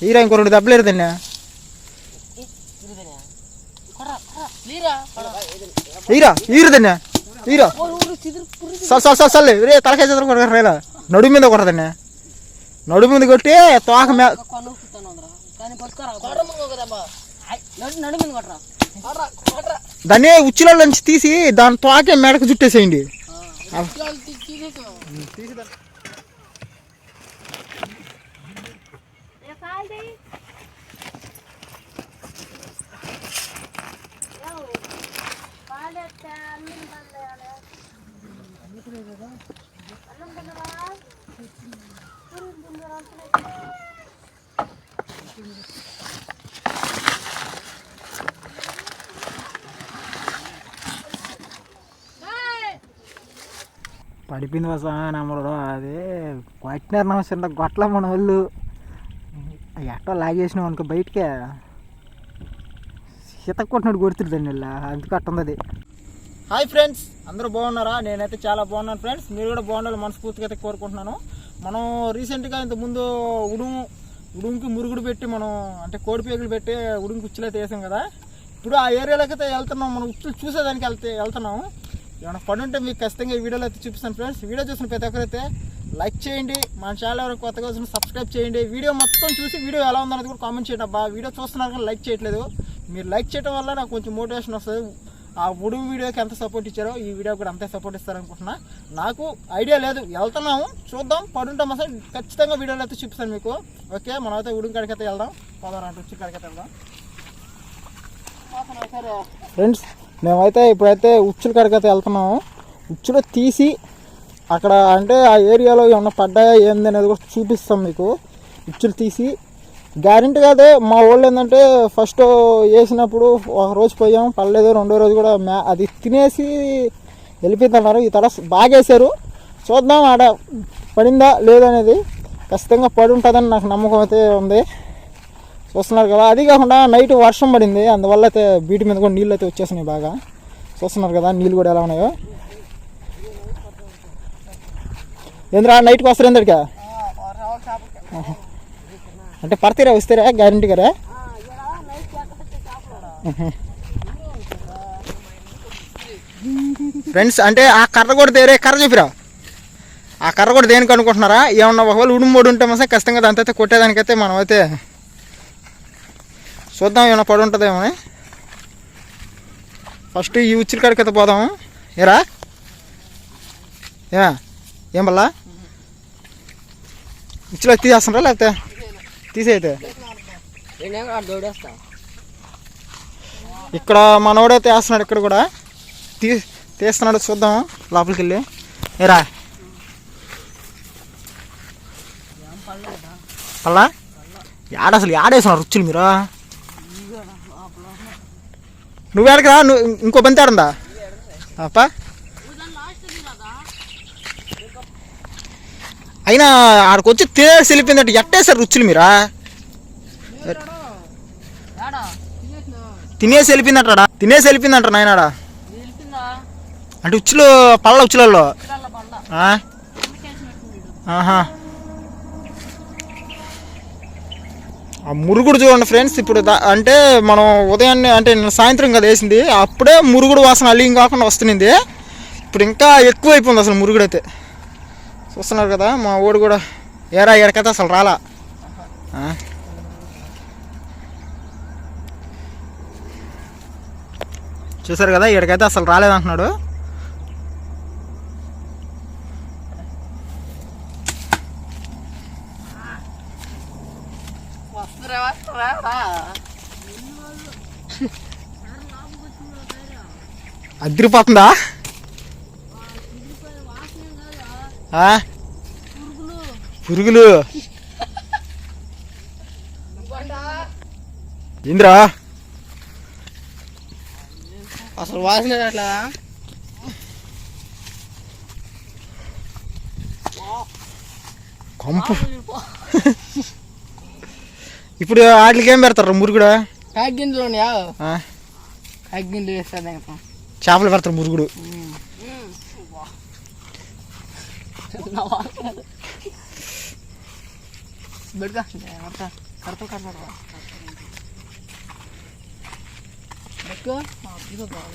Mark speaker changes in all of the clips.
Speaker 1: Hero ఇంకో రెండు దెబ్బలు ఎరుదన్నా హీరా హీరుదన్నా హీరో. సల్ సల్ సల్ సల్ రే తలకాయ చేతులు కొడతారు రేలా నడుము మీద కొడదన్నా నడుము మీద కొట్టి తోక మే దాన్ని ఉచ్చుల నుంచి తీసి దాని తోకే మెడకు చుట్టేసేయండి పడిపోయింది వసా నమ్మడు అదే కొట్టినారు నమ్మసిన గొట్ల మన వాళ్ళు ఎట్టో లాగేసినాం అనుకో బయటకే. సీత కొట్టినట్టు కొడుతుంది దాన్ని ఇలా అందుకు అట్టుంది అది. హాయ్ ఫ్రెండ్స్ అందరూ బాగున్నారా? నేనైతే చాలా బాగున్నాను ఫ్రెండ్స్ మీరు కూడా బాగుండాలి మనస్ఫూర్తిగా అయితే కోరుకుంటున్నాను. మనం రీసెంట్గా ఇంతకుముందు ఉడుము ఉడుముకి మురుగుడు పెట్టి మనం అంటే కోడి పేగులు పెట్టి ఉడుము ఉచ్చులైతే అయితే వేసాం కదా. ఇప్పుడు ఆ ఏరియాలోకి అయితే వెళ్తున్నాం. మనం ఉచ్చులు చూసేదానికి వెళ్తే వెళ్తున్నాము ఏమైనా పని ఉంటే మీకు ఖచ్చితంగా ఈ వీడియోలో అయితే చూపిస్తాను ఫ్రెండ్స్. వీడియో చూసిన ప్రతి ఒక్కరైతే లైక్ చేయండి. మన ఛానల్ ఎవరు కొత్తగా వచ్చిన సబ్స్క్రైబ్ చేయండి. వీడియో మొత్తం చూసి వీడియో ఎలా ఉందన్నది కూడా కామెంట్ చేయండి. అబ్బా వీడియో చూస్తున్నారు కానీ లైక్ చేయట్లేదు. మీరు లైక్ చేయడం వల్ల నాకు కొంచెం మోటివేషన్ వస్తుంది. ఆ ఉడుగు వీడియోకి ఎంత సపోర్ట్ ఇచ్చారో ఈ వీడియో కూడా అంతే సపోర్ట్ ఇస్తారనుకుంటున్నా. నాకు ఐడియా లేదు. వెళ్తున్నాము. చూద్దాం. పడుంటాం అసలు ఖచ్చితంగా వీడియోలు అయితే చూపిస్తాను మీకు. ఓకే మనం అయితే కాడికి అయితే వెళ్దాం. పదహారు అంటే ఉచ్చి కాడికి అయితే వెళ్దాం. ఫ్రెండ్స్ మేమైతే ఇప్పుడైతే ఉచ్చుల కాడికి అయితే వెళ్తున్నాము. ఉచ్చులో తీసి అక్కడ అంటే ఆ ఏరియాలో ఏమన్నా పడ్డాయా ఏంది అనేది కూడా చూపిస్తాం మీకు. ఉచ్చులు తీసి గ్యారెంటీ కాదే మా వాళ్ళు ఏంటంటే ఫస్ట్ వేసినప్పుడు ఒక రోజు పోయాం పడలేదు రెండో రోజు కూడా మ్యా అది తినేసి వెళ్ళిపోతున్నారు ఈ తడ బాగా వేసారు చూద్దాం ఆడ పడిందా లేదనేది ఖచ్చితంగా పడి ఉంటుందని నాకు నమ్మకం అయితే ఉంది. చూస్తున్నారు కదా అది కాకుండా నైట్ వర్షం పడింది. అందువల్ల అయితే బీటి మీద కూడా నీళ్ళు అయితే వచ్చేసినాయి బాగా. చూస్తున్నారు కదా నీళ్ళు కూడా ఎలా ఉన్నాయో. ఎందుకు నైట్కి వస్తారు ఎందుకు అంటే పడతారా వస్తారా గ్యారంటీ గారా? ఫ్రెండ్స్ అంటే ఆ కర్ర కూడా దేరే కర్ర చెప్పిరా ఆ కర్ర కూడా దేనికి అనుకుంటున్నారా? ఏమన్నా ఒకవేళ ఉడుమోడు ఉంటే మసే ఖచ్చితంగా దాంతో అయితే కొట్టేదానికైతే మనం అయితే చూద్దాం ఏమైనా పడి ఉంటుందేమో ఫస్ట్ ఈ ఉచ్చిరి కాడికి అయితే పోదాము. ఏరా? ఏమా? ఏం వల్ల ఉచ్చిలో తీసేస్తున్నారా లేకపోతే?
Speaker 2: దౌడేస్తా
Speaker 1: ఇక్కడ మనోడైతే వేస్తున్నాడు ఇక్కడ కూడా. తీ తీస్తున్నాడు చూద్దాం లోపలికి వెళ్ళి ఏరా పల్లా? యాడ అసలు యాడేస్తున్నారు రుచులు మీరు? నువ్వు ఎడకరా నువ్వు ఇంకో బంతి ఆడుందా? అప్ప. అయినా ఆడికి వచ్చి తినేసి వెళ్ళిపోయిందంటే ఎట్టేసారు రుచులు మీరా? తినేసి వెళ్ళిపోయిందంటాడా? తినేసి వెళ్ళిపోయిందంట నాయనాడా? అంటే ఉచ్చులు పళ్ళ ఉచ్చులలో ఆ? ఆహా. ఆ మురుగుడు చూడండి ఫ్రెండ్స్ ఇప్పుడు అంటే మనం ఉదయాన్నే అంటే సాయంత్రం కదా వేసింది అప్పుడే మురుగుడు వాసన అలింగ్ కాకుండా వస్తుంది ఇప్పుడు ఇంకా ఎక్కువ అయిపోయింది అసలు మురుగుడు అయితే చూస్తున్నారు కదా మా ఊడు కూడా ఏరా ఎడకైతే అసలు రాలా? చూసారు కదా ఎక్కడికైతే అసలు రాలేదంటున్నాడు. అదిరిపోతుందా ఆ? పురుగులు. ఇంద్రా.
Speaker 2: అసలు వాసన అట్లా
Speaker 1: కొంపు. ఇప్పుడు వాటికి ఏం పెడతారు మురుగుడు?
Speaker 2: ఉన్నాయా?
Speaker 1: ఆ?
Speaker 2: కాగ్గింజలు వేస్తాను
Speaker 1: చేపలు పెడతారు మురుగుడు.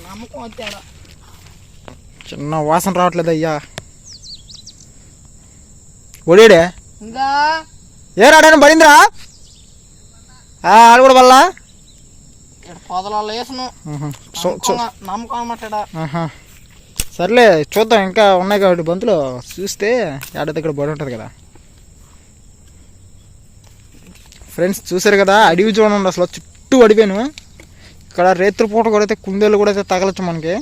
Speaker 2: నమ్మకం వచ్చాడా
Speaker 1: చిన్న వాసన రావట్లేదు అయ్యా. ఒడేడే?
Speaker 2: ఇంకా
Speaker 1: ఏ రాడాను పడిందిరా ఆడు కూడా వల్ల
Speaker 2: పొదలలో వేసను. నమ్మకం అన్నమాట.
Speaker 1: సర్లే చూద్దాం ఇంకా ఉన్నాయి కాబట్టి బంతులు. చూస్తే ఏడాది ఇక్కడ పడి ఉంటుంది కదా. ఫ్రెండ్స్ చూసారు కదా? అడవి చూడండి అసలు. చుట్టూ అడిపోయాను ఇక్కడ రేత్రి పూట కూడా అయితే కుందేలు కూడా అయితే తగలచ్చు మనకి.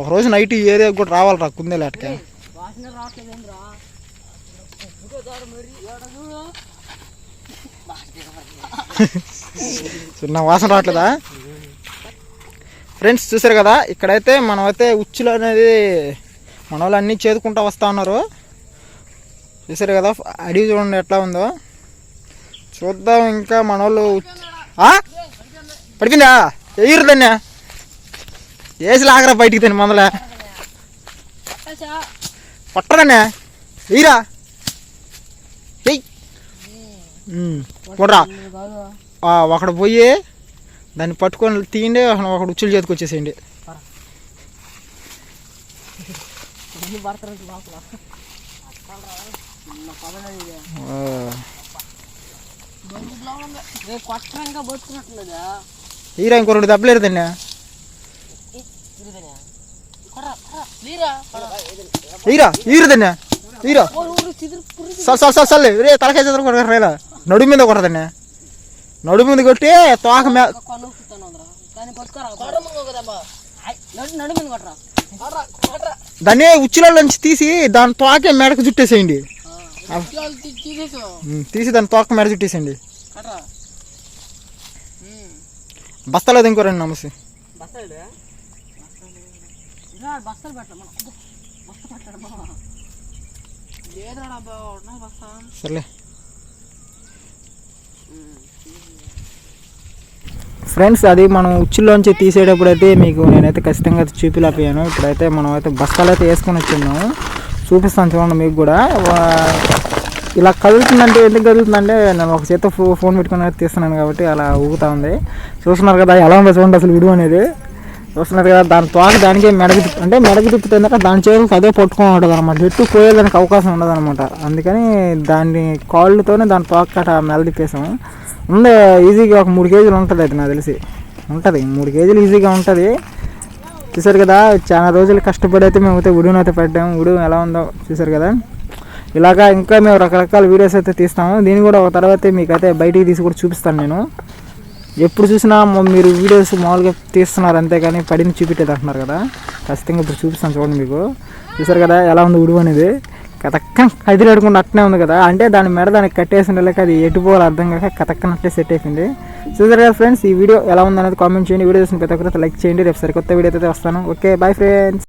Speaker 1: ఒకరోజు నైట్ ఈ ఏరియాకి కూడా రావాలిరా కుందేలు అటుకే. చిన్న వాసన రావట్లేదా? ఫ్రెండ్స్ చూసారు కదా ఇక్కడైతే మనమైతే ఉచ్చులు అనేది మన వాళ్ళు అన్నీ చేదుకుంటూ వస్తూ ఉన్నారు. చూసారు కదా అడిగి చూడండి ఎట్లా ఉందో. చూద్దాం ఇంకా మన వాళ్ళు పడిపోయిందా ఎయ్యరు దాన్ని. వేసి లాగరా బయటికి తిని మొదల. పట్టదన్నే ఎయ్యరా. ఎయ్ చూడరా ఒకడు పోయి దాన్ని పట్టుకొని తీయండి ఒకడు ఉచ్చులు చేతికి వచ్చేసేయండి.
Speaker 2: పడతారు లోపల చిన్న పదనది
Speaker 1: ఆ,
Speaker 2: రేపు కొట్టంగా బతుకున్నట్లేదా
Speaker 1: ఈరా ఇంకో రెండు దెబ్బలేరు దాన్ని.
Speaker 2: తిరిగినా కొర్రా కొర్రా నీరా
Speaker 1: ఈరా ఈరు దాన్ని. ఈరా.
Speaker 2: ఊరు చిదురు పురి
Speaker 1: సల్ సల్ సల్ సల్ రే తలకాయ చదువు కొడకరా నడు మీద కొడదాన్ని నడు మీద కొట్టి తోక
Speaker 2: మీద
Speaker 1: దాన్ని ఉచ్చుల నుంచి తీసి దాని తోకే మెడకు చుట్టేసేయండి. తీసి దాని తోక మెడ చుట్టేసేయండి.
Speaker 2: కట్రా.
Speaker 1: బస్తాలేదు ఇంకో రెండు నమస్తే.
Speaker 2: బస్తాలు బస్తాలు పెట్టడం బస్త పెట్టడం లేదురా అబ్బా ఉన్నాయి బస్తా
Speaker 1: సర్లే ఫ్రెండ్స్ అది మనం ఉచ్చుల్లోంచి తీసేటప్పుడు అయితే మీకు నేనైతే ఖచ్చితంగా అయితే చూపిలేకపోయాను ఇప్పుడైతే మనం అయితే బస్తాలు అయితే వేసుకొని వచ్చున్నాము చూపిస్తాను చూడండి మీకు కూడా. ఇలా కదులుతుందంటే ఎందుకు కదులుతుందంటే నేను ఒక చేత ఫోన్ పెట్టుకుని అయితే తీస్తున్నాను కాబట్టి అలా ఊగుతా ఉంది. చూస్తున్నారు కదా ఎలా ఉందో చూడండి అసలు వీడియో అనేది. చూస్తున్నారు కదా దాని తోక దానికే మెడకి అంటే మెడకి తిప్పుతుందంటే దాని చేతులకు అదే పట్టుకొని ఉంటుంది అనమాట ఎట్టు పోయేదానికి అవకాశం ఉండదు అనమాట అందుకని దాన్ని కాళ్ళతోనే దాని తోక అట్లా మెడ తిప్పేసాము ఉంది ఈజీగా ఒక మూడు కేజీలు ఉంటుంది అది నాకు తెలిసి. ఉంటుంది మూడు కేజీలు ఈజీగా ఉంటుంది. చూసారు కదా చాలా రోజులు కష్టపడి అయితే మేము అయితే ఉడును అయితే పెట్టాము ఉడు ఎలా ఉందో చూసారు కదా. ఇలాగా ఇంకా మేము రకరకాల వీడియోస్ అయితే తీస్తాము. దీన్ని కూడా ఒక తర్వాత మీకు అయితే బయటికి తీసి కూడా చూపిస్తాను నేను. ఎప్పుడు చూసినా మీరు వీడియోస్ మామూలుగా తీస్తున్నారు అంతేగాని పడింది చూపించేది అంటున్నారు కదా. ఖచ్చితంగా ఇప్పుడు చూపిస్తాను చూడండి మీకు. చూసారు కదా ఎలా ఉంది ఉడువు అనేది? కథక్కన కదిలాడుకుండా అట్నే ఉంది కదా. అంటే దాని మెడ దానికి కట్టేసిన లేక అది ఎటు పోవాలి అర్థం కాక కతక్కన అట్లే సెట్ అయిపోయింది. చూసారు కదా ఫ్రెండ్స్ ఈ వీడియో ఎలా ఉందనేది కామెంట్ చేయండి. వీడియో చూసిన ప్రతి ఒక్కరైతే లైక్ చేయండి. రేపు సరికొత్త వీడియో అయితే వస్తాను. Okay bye friends